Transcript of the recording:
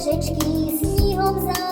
ścieżeczki, znikом za